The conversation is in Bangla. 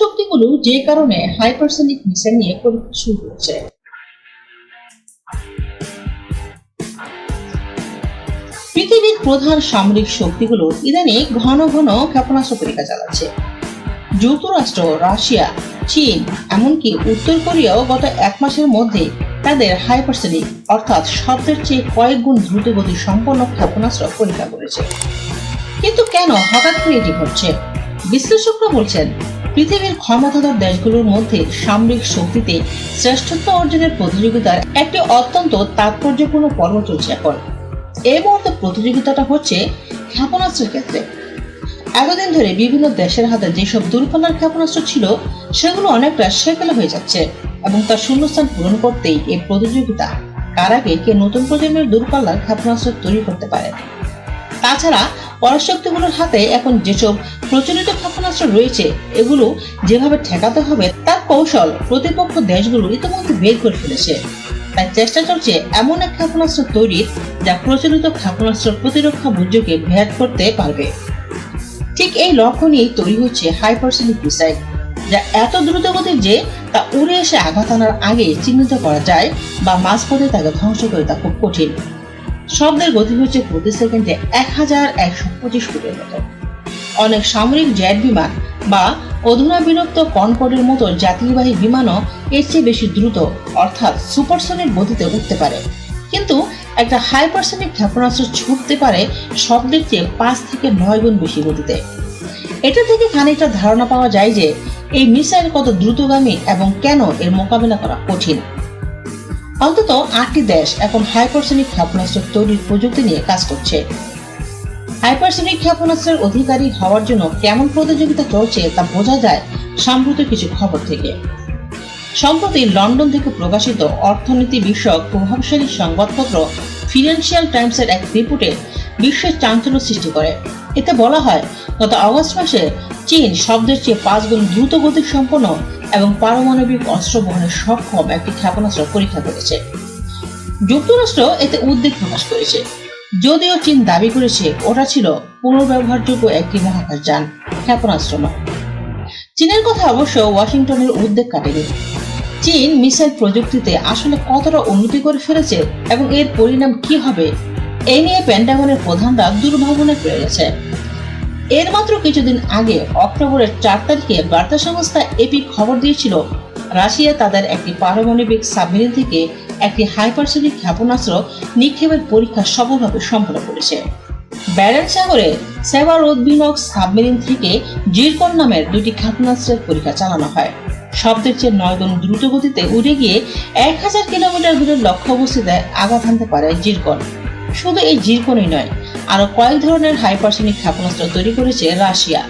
দেশগুলো যে কারণে হাইপারসনিক মিসাইল নিয়ে পরীক্ষা শুরু করেছে পৃথিবীর প্রধান সামরিক শক্তিগুলো ইদানিং ঘন ঘন ক্ষেপণাস্ত্র পরীক্ষা চালাচ্ছে। যুক্তরাষ্ট্র, রাশিয়া, চীন, এমনকি উত্তর কোরিয়াও গত এক মাসের মধ্যে তাদের হাইপারসনিক, অর্থাৎ শব্দের চেয়ে কয়েক গুণ দ্রুত গতি সম্পন্ন ক্ষেপণাস্ত্র পরীক্ষা করেছে। কিন্তু কেন হঠাৎ করে এটি ঘটছে? বিশ্লেষকরা বলছেন পৃথিবীর ক্ষমতাধর দেশগুলোর মধ্যে সামরিক শক্তিতে শ্রেষ্ঠত্ব অর্জনের প্রতিযোগিতার একটি অত্যন্ত তাৎপর্যপূর্ণ পর্ব চলছে এখন। এই মুহূর্তে প্রতিযোগিতাটা হচ্ছে ক্ষেপণাস্ত্রের ক্ষেত্রে। এতদিন ধরে বিভিন্ন দেশের হাতে যেসব দূরপাল্লার ক্ষেপণাস্ত্র ছিল, সেগুলো অনেকটা সেকেলে হয়ে যাচ্ছে এবং তার শূন্যস্থান পূরণ করতেই এই প্রতিযোগিতা কার আগে কে নতুন প্রজন্মের দূরপাল্লার ক্ষেপণাস্ত্র তৈরি করতে পারে। তাছাড়া পরাশক্তিগুলোর হাতে এখন যেসব প্রচলিত ক্ষেপণাস্ত্র রয়েছে, এগুলো যেভাবে ঠেকাতে হবে, তার কৌশল প্রতিপক্ষ দেশগুলো ইতিমধ্যে বের করে ফেলেছে। তাই চেষ্টা চলছে এমন এক ক্ষেপণাস্ত্র তৈরির, যা প্রচলিত ক্ষেপণাস্ত্র প্রতিরক্ষা বুর্জকে ভেদ করতে পারবে। ঠিক এই লক্ষ্য নিয়েই তৈরি হচ্ছে হাইপারসনিক মিসাইল, যা এত দ্রুত গতির যে তা উড়ে এসে আঘাত আনার আগে চিহ্নিত করা যায় বা মাঝপথে তাকে ধ্বংস করে তা খুব কঠিন। শব্দের গতি হচ্ছে প্রতি সেকেন্ডে এক হাজার একশো পঁচিশ ফুটের মতো। অনেক সামরিক জেট বিমান বা অধুনাবিলুপ্ত কনকর্ডের মতো যাত্রীবাহী বিমানও এর চেয়ে বেশি দ্রুত, অর্থাৎ সুপারসনিক গতিতে উঠতে পারে। কিন্তু একটা হাইপারসনিক ক্ষেপণাস্ত্র ছুটতে পারে শব্দের চেয়ে পাঁচ থেকে নয় গুণ বেশি গতিতে। এটা থেকে খানিকটা ধারণা পাওয়া যায় যে, এই মিসাইল কত দ্রুতগামী এবং কেন এর মোকাবিলা করা কঠিন। অন্তত আটটি দেশ এখন হাইপারসনিক ক্ষেপণাস্ত্র তৈরির প্রযুক্তি নিয়ে কাজ করছে। হাইপারসনিক ক্ষেপণাস্ত্রের অধিকারী হওয়ার জন্য কেমন প্রতিযোগিতা চলছে তা বোঝা যায় সাম্প্রতিক কিছু খবর থেকে। সম্প্রতি লন্ডন থেকে প্রকাশিত অর্থনীতি বিষয়ক প্রভাবশালী সংবাদপত্র ফিনান্সিয়াল টাইমসের এক রিপোর্টে বিশ্বের চাঞ্চল্য সৃষ্টি করে। এতে বলা হয় গত আগস্ট মাসে চীন শব্দের চেয়ে পাঁচ গুণ দ্রুত গতি সম্পন্ন এবং পারমাণবিক অস্ত্র বহনে সক্ষম একটি ক্ষেপণাস্ত্র পরীক্ষা করেছে। যুক্তরাষ্ট্র এতে উদ্বেগ প্রকাশ করেছে। যদিও চীন দাবি করেছে, ওটা ছিল পুনর্ব্যবহারযোগ্য একটি মহাকাশ যান, ক্ষেপণাস্ত্র নয়। চীনের কথা অবশ্য ওয়াশিংটনের উদ্বেগ কাটেনি। চীন মিসাইল প্রযুক্তিতে আসলে কতটা উন্নতি করে ফেলেছে এবং এর পরিণাম কি হবে এই নিয়ে পেন্টাগনের প্রধানরা দুর্ভাবনায় পড়ে গেছে। এর মাত্র কিছুদিন আগে অক্টোবরের চার তারিখে বার্তা সংস্থা এপি খবর দিয়েছিল, রাশিয়া তাদের একটি পারমাণবিক সাবমেরিন থেকে একটি হাইপারসনিক ক্ষেপণাস্ত্র নিক্ষেপের পরীক্ষা সফলভাবে সম্পন্ন করেছে। ব্যারেন সাগরে সেভার উদ্বিনক সাবমেরিন থেকে জিরকন নামের দুটি ক্ষেপণাস্ত্রের পরীক্ষা চালানো হয়। শব্দের চেয়ে নয় গুণ দ্রুত গতিতে উড়ে গিয়ে এক হাজার কিলোমিটার দূরের লক্ষ্য অবস্থিতে আঘাত হানতে পারে জিরকন। শুধু এই জিরকনই নয় আরও কয়েক ধরনের হাইপারসনিক ক্ষেপণাস্ত্র তৈরি করেছে রাশিয়া।